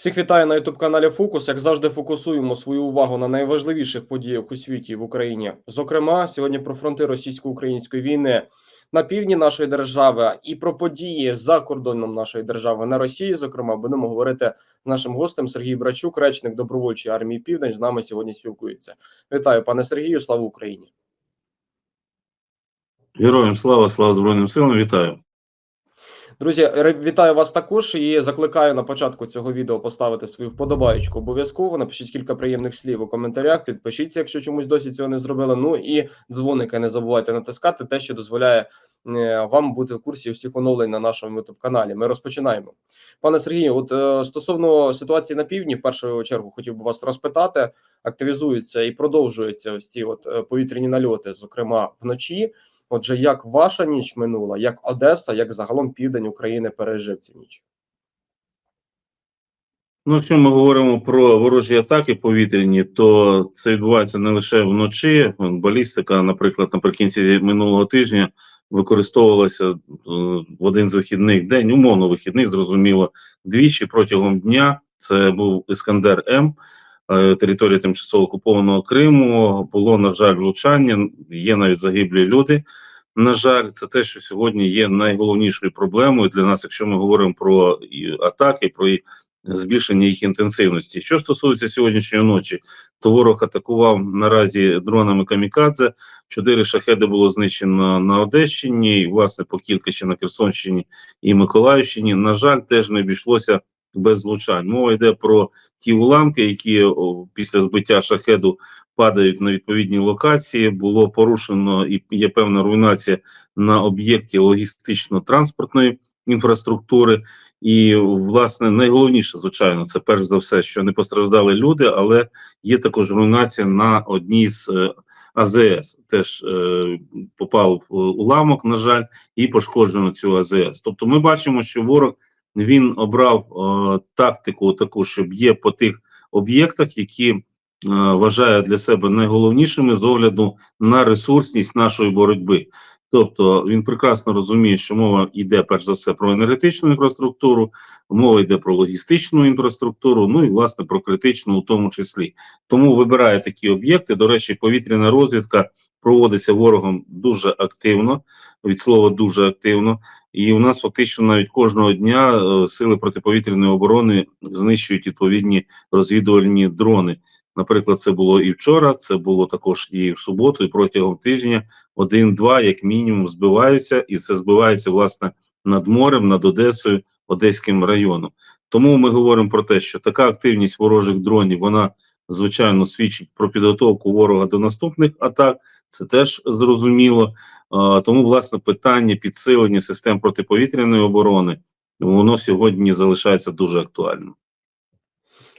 Всіх вітаю на youtube каналі Фокус. Як завжди, фокусуємо свою увагу на найважливіших подіях у світі в Україні. Зокрема, сьогодні про фронти російсько-української війни на півдні нашої держави і про події за кордоном нашої держави на Росії. Зокрема, будемо говорити з нашим гостем Сергій Брачук, речник добровольчої армії Південь. З нами сьогодні спілкується. Вітаю, пане Сергію. Слава Україні! Героям слава, слава Збройним силам, вітаю. Друзі, вітаю вас також і закликаю на початку цього відео поставити свою вподобаючку обов'язково. Напишіть кілька приємних слів у коментарях. Підпишіться, якщо чомусь досі цього не зробили. Ну і дзвоники не забувайте натискати, те, що дозволяє е, вам бути в курсі всіх оновлень на нашому youtube каналі. Ми розпочинаємо. Пане Сергію, от е, стосовно ситуації на півдні, в першу чергу хотів би вас розпитати. Активізуються і продовжуються ось ці от е, повітряні нальоти, зокрема вночі. Отже, як ваша ніч минула, як Одеса, як загалом південь України пережив цю ніч? Ну, якщо ми говоримо про ворожі атаки повітряні, то це відбувається не лише вночі. Балістика, наприклад, наприкінці минулого тижня використовувалася е, в один з вихідних день, умовно вихідних, зрозуміло, двічі протягом дня. Це був Іскандер М, е, територія тимчасово окупованого Криму. Було, на жаль, влучання, є навіть загиблі люди. На жаль, це те, що сьогодні є найголовнішою проблемою для нас, якщо ми говоримо про атаки, про збільшення їх інтенсивності. Що стосується сьогоднішньої ночі, то ворог атакував наразі дронами камікадзе. Чотири шахеди було знищено на Одещині, і, власне, по кілька на Херсонщині і Миколаївщині. На жаль, теж не обійшлося без влучань. Мова йде про ті уламки, які після збиття шахеду падають на відповідні локації. Було порушено і є певна руйнація на об'єкті логістично-транспортної інфраструктури. І власне найголовніше, звичайно, це перш за все, що не постраждали люди, але є також руйнація на одній з е, АЗС. Теж е, попав е, уламок, на жаль, і пошкоджено цю АЗС. Тобто, ми бачимо, що ворог він обрав е, тактику таку, щоб є по тих об'єктах, які е, вважає для себе найголовнішими з огляду на ресурсність нашої боротьби. Тобто він прекрасно розуміє, що мова йде перш за все про енергетичну інфраструктуру, мова йде про логістичну інфраструктуру, ну і власне про критичну у тому числі. Тому вибирає такі об'єкти. До речі, повітряна розвідка проводиться ворогом дуже активно, від слова дуже активно. І у нас фактично навіть кожного дня е, сили протиповітряної оборони знищують відповідні розвідувальні дрони. Наприклад, це було і вчора, це було також і в суботу, і протягом тижня один-два, як мінімум, збиваються, і це збивається власне над морем, над Одесою, Одеським районом. Тому ми говоримо про те, що така активність ворожих дронів вона звичайно свідчить про підготовку ворога до наступних атак. Це теж зрозуміло. Тому, власне, питання підсилення систем протиповітряної оборони воно сьогодні залишається дуже актуальним.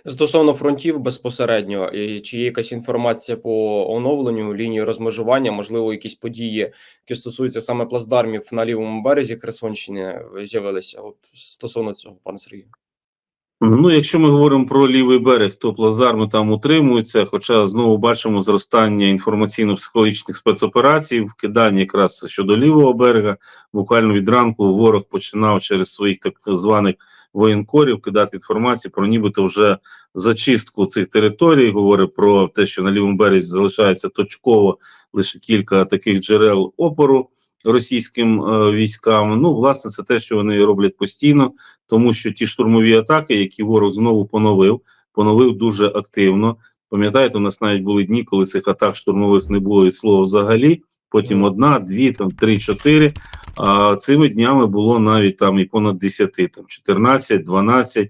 Стосовно фронтів безпосередньо, чи є якась інформація по оновленню лінії розмежування, можливо, якісь події, які стосуються саме плацдармів на лівому березі Херсонщини, з'явилися? От стосовно цього, пане Сергію. Ну, якщо ми говоримо про лівий берег, то плацдарми там утримуються. Хоча знову бачимо зростання інформаційно-психологічних спецоперацій, вкидання якраз щодо лівого берега. Буквально від ранку ворог починав через своїх так званих воєнкорів кидати інформацію про нібито вже зачистку цих територій. Говорить про те, що на лівому березі залишається точково лише кілька таких джерел опору російським е, військам. Ну, власне, це те, що вони роблять постійно, тому що ті штурмові атаки, які ворог знову поновив, поновив дуже активно. Пам'ятаєте, у нас навіть були дні, коли цих атак штурмових не було від слова взагалі. Потім одна, дві, там три, чотири. А цими днями було навіть там і понад 10, там 14, 12, ну,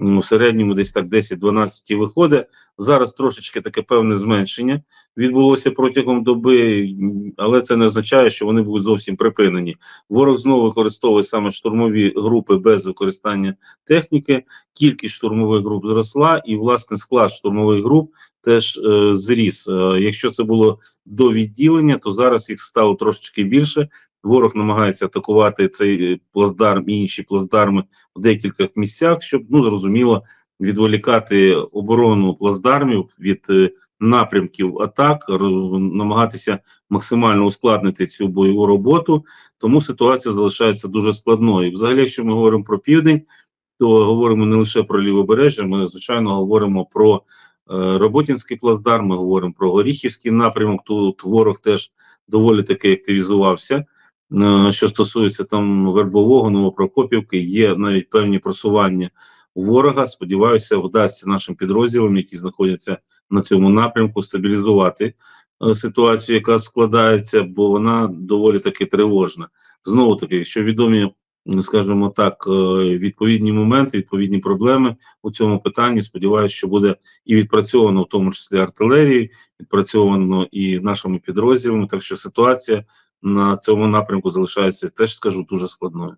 в середньому десь так 10-12 і виходить. Зараз трошечки таке певне зменшення відбулося протягом доби, але це не означає, що вони будуть зовсім припинені. Ворог знову використовує саме штурмові групи без використання техніки. Кількість штурмових груп зросла, і власне склад штурмових груп теж е, зріс. Е, якщо це було до відділення, то зараз їх стало трошечки більше. Ворог намагається атакувати цей е, плацдарм і інші плацдарми в декількох місцях, щоб ну зрозуміло відволікати оборону плацдармів від е, напрямків атак, намагатися максимально ускладнити цю бойову роботу. Тому ситуація залишається дуже складною. Взагалі, якщо ми говоримо про південь, то говоримо не лише про лівобережжя, ми звичайно говоримо про е, Роботінський плацдарм, ми говоримо про Горіхівський напрямок. Тут ворог теж доволі таки активізувався. Е, Що стосується там Вербового, Новопрокопівки, є навіть певні просування ворога. Сподіваюся, вдасться нашим підрозділам, які знаходяться на цьому напрямку, стабілізувати е, ситуацію, яка складається, бо вона доволі таки тривожна. Знову таки, якщо відомі, скажімо так, е, відповідні моменти, відповідні проблеми у цьому питанні, сподіваюся, що буде і відпрацьовано в тому числі артилерії, відпрацьовано і нашими підрозділами. Так що ситуація на цьому напрямку залишається теж скажу дуже складною.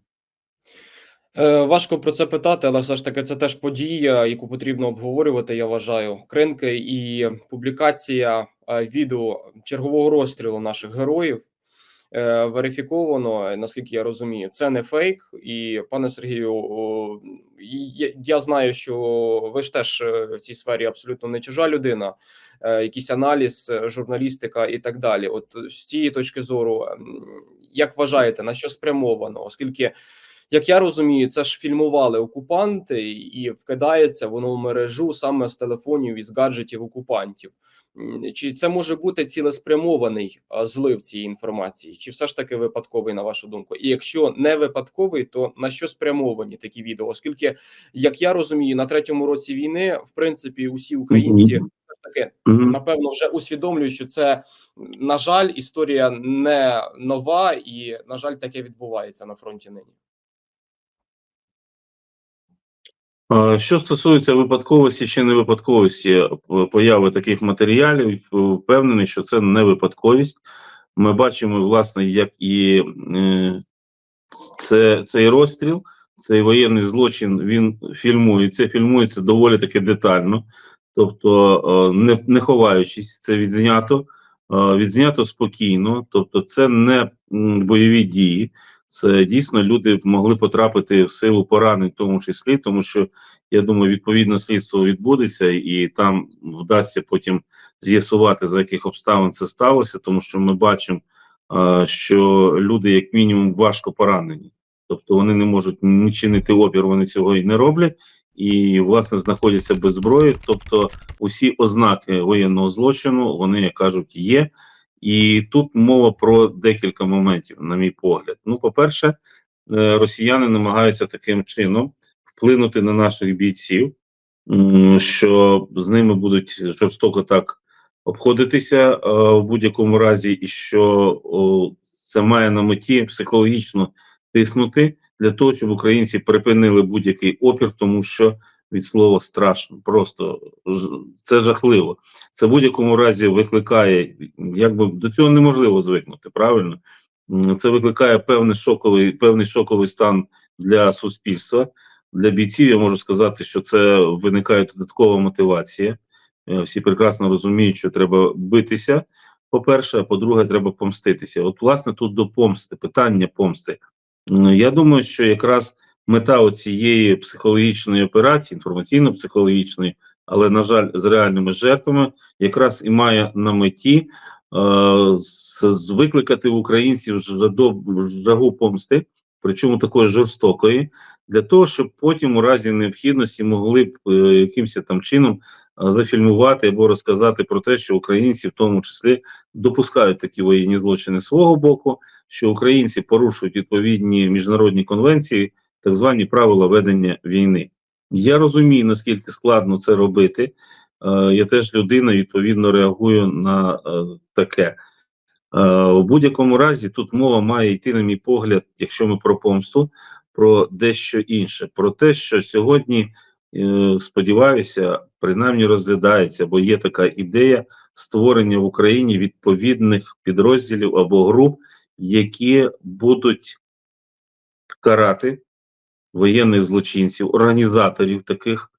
Е, Важко про це питати, але все ж таки це теж подія, яку потрібно обговорювати. Я вважаю, кринки і публікація е, відео чергового розстрілу наших героїв е, верифіковано. Наскільки я розумію, це не фейк. І пане Сергію, я, знаю, що ви ж теж в цій сфері абсолютно не чужа людина. Е, Якийсь аналіз, е, журналістика і так далі. От з цієї точки зору, ем, як вважаєте, на що спрямовано? Оскільки як я розумію, це ж фільмували окупанти, і вкидається воно в мережу саме з телефонів і з гаджетів окупантів. Чи це може бути цілеспрямований злив цієї інформації, чи все ж таки випадковий, на вашу думку? І якщо не випадковий, то на що спрямовані такі відео? Оскільки, як я розумію, на третьому році війни, в принципі, усі українці таки напевно вже усвідомлюють, що це на жаль, історія не нова, і на жаль, таке відбувається на фронті нині. Що стосується випадковості чи не випадковості е, появи таких матеріалів, впевнений, що це не випадковість. Ми бачимо, власне, як і е, це, цей розстріл, цей воєнний злочин, він фільмується, фільмується доволі таки детально, тобто е, не, не ховаючись, це відзнято, е, відзнято спокійно, тобто це не бойові дії. Це дійсно люди могли потрапити в силу поранень, в тому числі, тому що я думаю, відповідно слідство відбудеться, і там вдасться потім з'ясувати за яких обставин це сталося, тому що ми бачимо, що люди, як мінімум, важко поранені, тобто вони не можуть ні чинити опір, вони цього і не роблять, і власне знаходяться без зброї. Тобто, усі ознаки воєнного злочину вони як кажуть є. І тут мова про декілька моментів, на мій погляд. Ну, по-перше, е, росіяни намагаються таким чином вплинути на наших бійців, що з ними будуть жорстоко так обходитися е, в будь-якому разі, і що це має на меті психологічно тиснути для того, щоб українці припинили будь-який опір, тому що від слова страшно, просто це жахливо. Це в будь-якому разі викликає, якби до цього неможливо звикнути, правильно? Це викликає певний шоковий, певний шоковий стан для суспільства. Для бійців я можу сказати, що це виникає додаткова мотивація. Е, Всі прекрасно розуміють, що треба битися. По-перше, а по-друге, треба помститися. От, власне, тут до помсти, питання помсти. М, Я думаю, що якраз мета цієї психологічної операції, інформаційно-психологічної, але, на жаль, з реальними жертвами, якраз і має на меті е, викликати в українців жагу помсти, причому такої жорстокої, для того, щоб потім у разі необхідності могли б е, якимось там чином зафільмувати або розказати про те, що українці, в тому числі, допускають такі воєнні злочини свого боку, що українці порушують відповідні міжнародні конвенції, так звані правила ведення війни. Я розумію, наскільки складно це робити. Я теж людина, відповідно реагую на е, таке. У будь-якому разі тут мова має йти, на мій погляд, якщо ми про помсту, про дещо інше. Про те, що сьогодні, сподіваюся, принаймні розглядається, бо є така ідея створення в Україні відповідних підрозділів або груп, які будуть карати воєнних злочинців, організаторів таких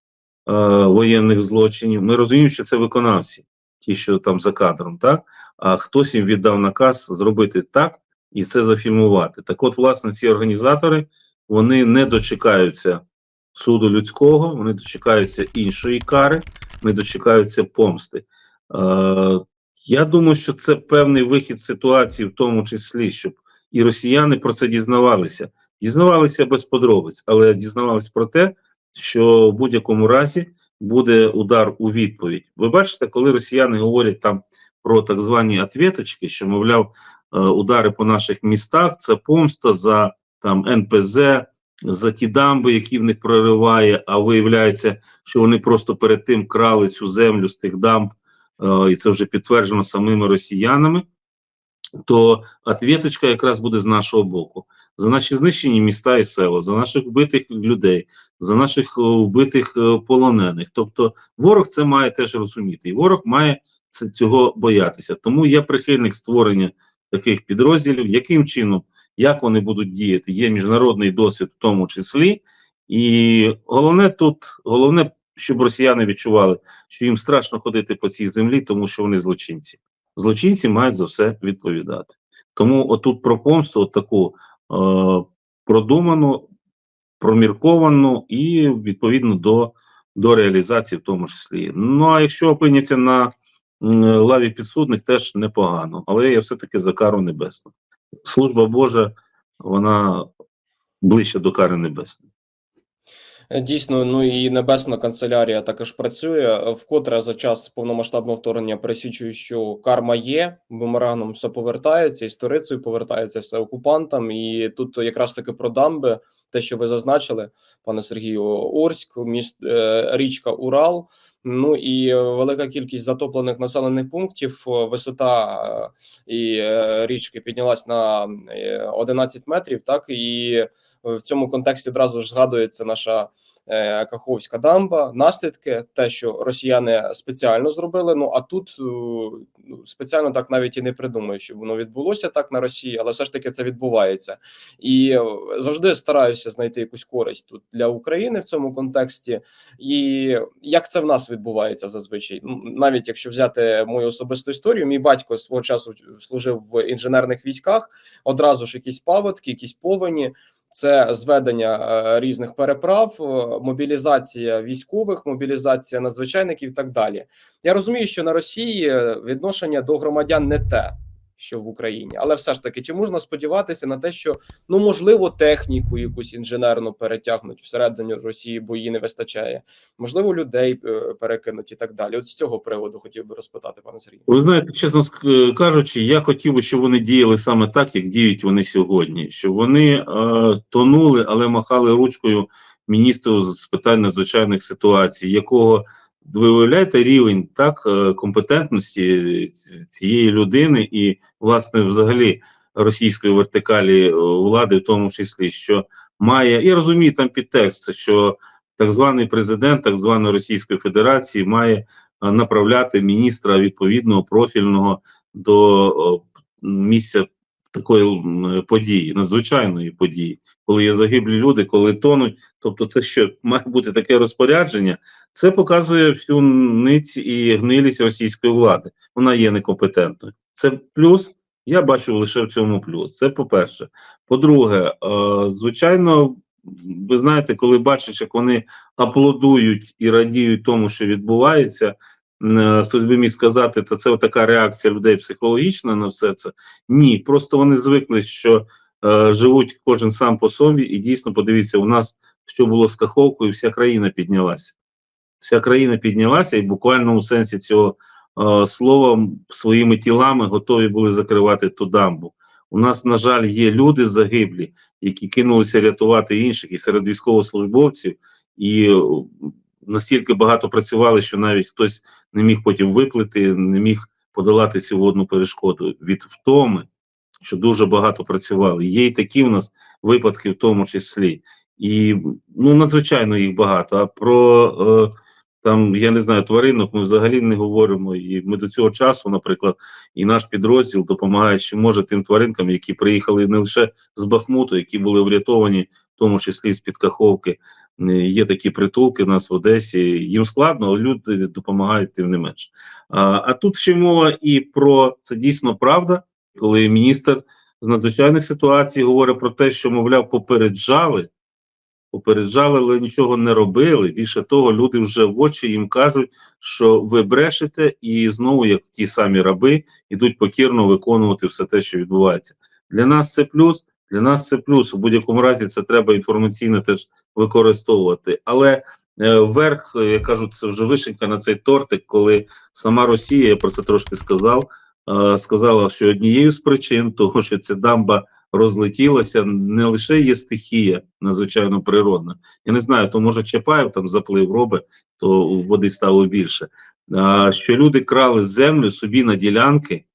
е, воєнних злочинів. Ми розуміємо, що це виконавці, ті, що там за кадром, так? А хтось їм віддав наказ зробити так і це зафільмувати. Так от, власне, ці організатори вони не дочекаються суду людського, вони дочекаються іншої кари, не дочекаються помсти. Е, я думаю, що це певний вихід ситуації, в тому числі, щоб і росіяни про це дізнавалися. Дізнавалися без подробиць, але дізнавалися про те, що в будь-якому разі буде удар у відповідь. Ви бачите, коли росіяни говорять там про так звані ответочки, що мовляв, е, удари по наших містах це помста за там НПЗ, за ті дамби, які в них прориває. А виявляється, що вони просто перед тим крали цю землю з тих дамб, е, і це вже підтверджено самими росіянами. То ответочка якраз буде з нашого боку за наші знищені міста і села, за наших вбитих людей, за наших е, вбитих е, полонених. Тобто, ворог це має теж розуміти, і ворог має цього боятися. Тому я прихильник створення таких підрозділів, яким чином, як вони будуть діяти, є міжнародний досвід в тому числі. І головне тут, головне, щоб росіяни відчували, що їм страшно ходити по цій землі, тому що вони злочинці. Злочинці мають за все відповідати. Тому отут про помсту, таку е, продуману, промірковану і відповідно до, до реалізації, в тому числі. Ну а якщо опиняться на лаві підсудних, теж непогано, але я все-таки за кару небесну. Служба Божа, вона ближче до кари небесної. Е, Дійсно, ну і небесна канцелярія також працює. Е, Вкотре за час повномасштабного вторгнення пересвідчую, що карма є, бумерангом все повертається, історицею повертається все окупантам. І тут якраз таки про дамби, те, що ви зазначили, пане Сергію, Орськ, міст е, річка Урал. Ну і е, велика кількість затоплених населених пунктів. е, Висота е, і річки піднялась на е, 11 метрів. Так і в цьому контексті одразу ж згадується наша Каховська дамба, наслідки, те, що росіяни спеціально зробили. Ну а тут е, ну, спеціально так навіть і не придумаю, щоб воно відбулося так на Росії, але все ж таки це відбувається. І е, завжди стараюся знайти якусь користь тут для України в цьому контексті. І як це в нас відбувається зазвичай? Ну, Навіть якщо взяти мою особисту історію, мій батько свого часу служив в інженерних військах, одразу ж якісь паводки, якісь повені це зведення е, різних переправ, е, мобілізація військових, мобілізація надзвичайників і так далі. Я розумію, що на Росії відношення до громадян не те, що в Україні, але все ж таки, чи можна сподіватися на те, що ну можливо техніку якусь інженерну перетягнуть всередині Росії, бо її не вистачає, можливо, людей е, перекинуть і так далі. От з цього приводу хотів би розпитати, пане Сергію. Ви знаєте, чесно е, кажучи, я хотів би, щоб вони діяли саме так, як діють вони сьогодні. Щоб вони е, тонули, але махали ручкою міністру з питань надзвичайних ситуацій, якого ви уявляєте рівень так е, компетентності цієї людини і, власне, взагалі російської вертикалі е, влади, в тому числі, що має, я розумію там підтекст, що так званий президент так званої Російської Федерації має е, направляти міністра відповідного профільного до місця такої події, надзвичайної події, коли є загиблі люди, коли тонуть. Тобто, це що має бути таке розпорядження. Це показує всю ниць і гнилість російської влади. Вона є некомпетентною. Це плюс. Я бачу лише в цьому плюс. Це по-перше. По-друге, е, звичайно, ви знаєте, коли бачиш, як вони аплодують і радіють тому, що відбувається. Е, Хтось би міг сказати, та це така реакція людей психологічна на все це. Ні, просто вони звикли, що е, живуть кожен сам по собі, і дійсно подивіться, у нас що було з Каховкою, вся країна піднялася. Вся країна піднялася, і в буквальному сенсі цього е, слова своїми тілами готові були закривати ту дамбу. У нас, на жаль, є люди загиблі, які кинулися рятувати інших, і серед військовослужбовців, і настільки багато працювали, що навіть хтось не міг потім виплити, не міг подолати цю водну перешкоду від втоми, що дуже багато працювали. Є і такі в нас випадки, в тому числі. І ну надзвичайно їх багато. А про е, там я не знаю тваринок, ми взагалі не говоримо. І ми до цього часу, наприклад, і наш підрозділ допомагає, що може тим тваринкам, які приїхали не лише з Бахмуту, які були врятовані, в тому числі з під Каховки. Є такі притулки у нас в Одесі. Їм складно, але люди допомагають тим не менше. А, а тут ще мова і про це дійсно правда, коли міністр з надзвичайних ситуацій говорить про те, що мовляв попереджали попереджали, але нічого не робили. Більше того, люди вже в очі їм кажуть, що ви брешете, і знову, як ті самі раби, ідуть покірно виконувати все те, що відбувається. Для нас це плюс. Для нас це плюс. У будь-якому разі це треба інформаційно теж використовувати. Але е, вверх, е, я кажу, це вже вишенька на цей тортик, коли сама Росія, я про це трошки сказав, е, сказала, що однією з причин того, що ця дамба розлетілася, не лише є стихія надзвичайно природна. Я не знаю, то може Чапаєв там заплив робить, то води стало більше. А, що люди крали землю собі на ділянки,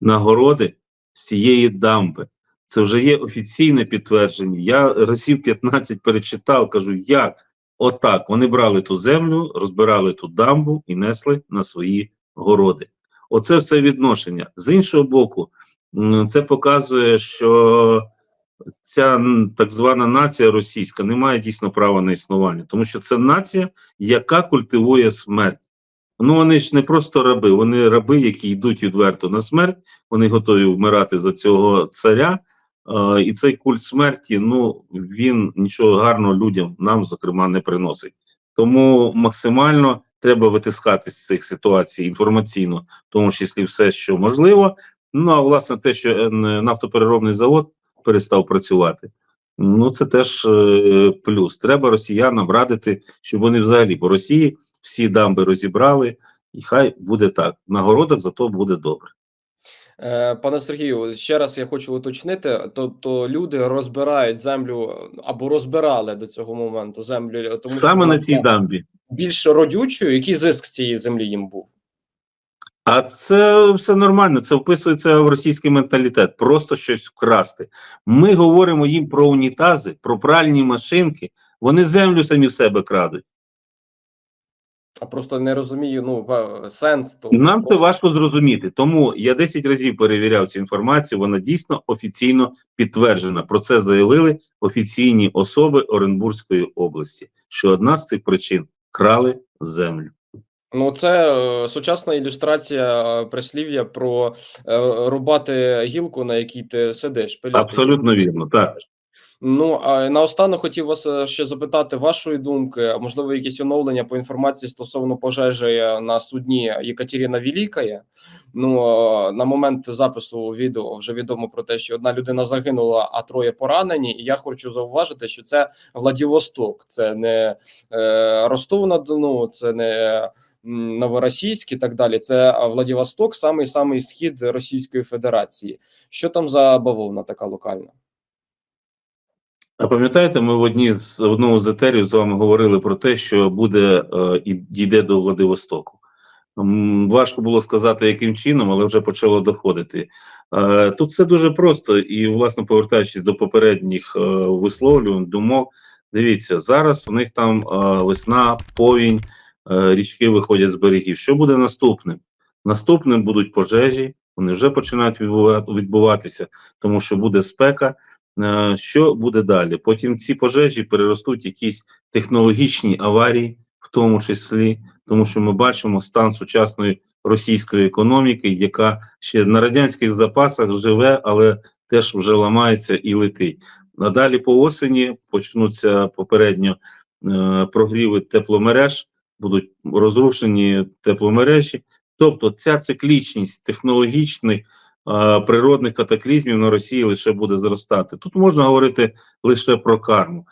на городи з цієї дамби. Це вже є офіційне підтвердження. Я разів 15 перечитав, кажу, як отак. Вони брали ту землю, розбирали ту дамбу і несли на свої городи. Оце все відношення. З іншого боку, це показує, що ця так звана нація російська не має дійсно права на існування, тому що це нація, яка культивує смерть. Ну вони ж не просто раби, вони раби, які йдуть відверто на смерть, вони готові вмирати за цього царя. Е, і цей культ смерті, ну він нічого гарного людям, нам, зокрема, не приносить. Тому максимально треба витискати з цих ситуацій інформаційно, в тому числі все, що можливо. Ну а власне, те, що нафтопереробний завод перестав працювати. Ну, це теж е, плюс. Треба росіянам радити, щоб вони взагалі по Росії всі дамби розібрали, і хай буде так. На городах зато буде добре. Е, Пане Сергію, ще раз я хочу уточнити: тобто люди розбирають землю або розбирали до цього моменту землю, тому Саме що на цій дамбі. більш родючою. Який зиск з цієї землі їм був? А це все нормально. Це вписується в російський менталітет. Просто щось вкрасти. Ми говоримо їм про унітази, про пральні машинки. Вони землю самі в себе крадуть. А просто не розумію ну сенс того. Нам це важко зрозуміти. Тому я 10 разів перевіряв цю інформацію. Вона дійсно офіційно підтверджена. Про це заявили офіційні особи Оренбурзької області. Що одна з цих причин крали землю. Ну, це е, сучасна ілюстрація прислів'я про е, рубати гілку, на якій ти сидиш. пиляти Абсолютно вірно. Так. Ну а наостанок хотів вас е, ще запитати вашої думки, можливо, якісь оновлення по інформації стосовно пожежі на судні Єкатерина Великая. Ну е, на момент запису відео вже відомо про те, що одна людина загинула, а троє поранені. І я хочу зауважити, що це Владивосток, це не е, Ростов на Дону, це не Новоросійськ і так далі. Це Владивосток, самий самий схід Російської Федерації. Що там за бавовна така локальна? А пам'ятаєте, ми в одній з в одному з етерів з вами говорили про те, що буде е, дійде до Владивостоку. Важко було сказати, яким чином, але вже почало доходити. Е, тут все дуже просто, і, власне, повертаючись до попередніх е, висловлювань, думок, дивіться, зараз у них там е, весна, повінь, е, річки виходять з берегів. Що буде наступним? Наступним будуть пожежі, вони вже починають відбуватися, тому що буде спека. Е, Що буде далі? Потім ці пожежі переростуть якісь технологічні аварії, в тому числі, тому що ми бачимо стан сучасної російської економіки, яка ще на радянських запасах живе, але теж вже ламається і летить. А далі по осені почнуться попередньо е, прогріви тепломереж, будуть розрушені тепломережі. Тобто ця циклічність технологічних природних катаклізмів на Росії лише буде зростати. Тут можна говорити лише про карму,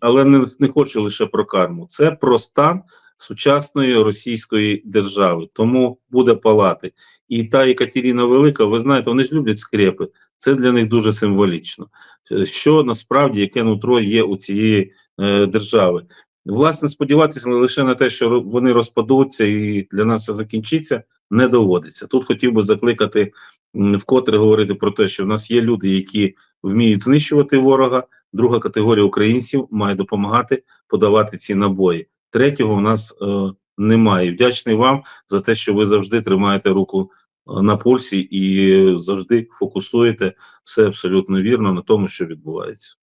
але не, не хочу лише про карму. Це про стан сучасної російської держави. Тому буде палати. І та Екатерина Велика, ви знаєте, вони ж люблять скрепи. Це для них дуже символічно. Е, Що насправді яке нутро є у цієї е, держави. Власне, сподіватися лише на те, що вони розпадуться і для нас все закінчиться, не доводиться. Тут хотів би закликати вкотре говорити про те, що в нас є люди, які вміють знищувати ворога. Друга категорія українців має допомагати подавати ці набої. Третього в нас е, немає. Вдячний вам за те, що ви завжди тримаєте руку е, на пульсі і завжди фокусуєте все абсолютно вірно на тому, що відбувається.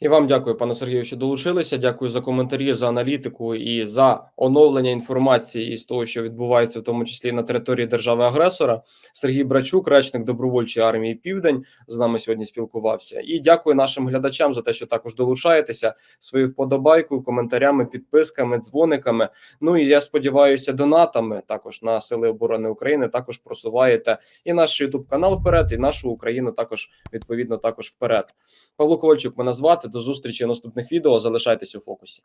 І вам дякую, пане Сергію, що долучилися. Дякую за коментарі, за аналітику і за оновлення інформації із того, що відбувається, в тому числі на території держави-агресора. Сергій Брачук, речник добровольчої армії Південь, з нами сьогодні спілкувався. І дякую нашим глядачам за те, що також долучаєтеся своєю вподобайкою, коментарями, підписками, дзвониками. Ну і я сподіваюся, донатами також на сили оборони України також просуваєте і наш Ютуб канал вперед, і нашу Україну також відповідно також вперед. Павло Ковальчук мене звати. До зустрічі в наступних відео. Залишайтесь у фокусі.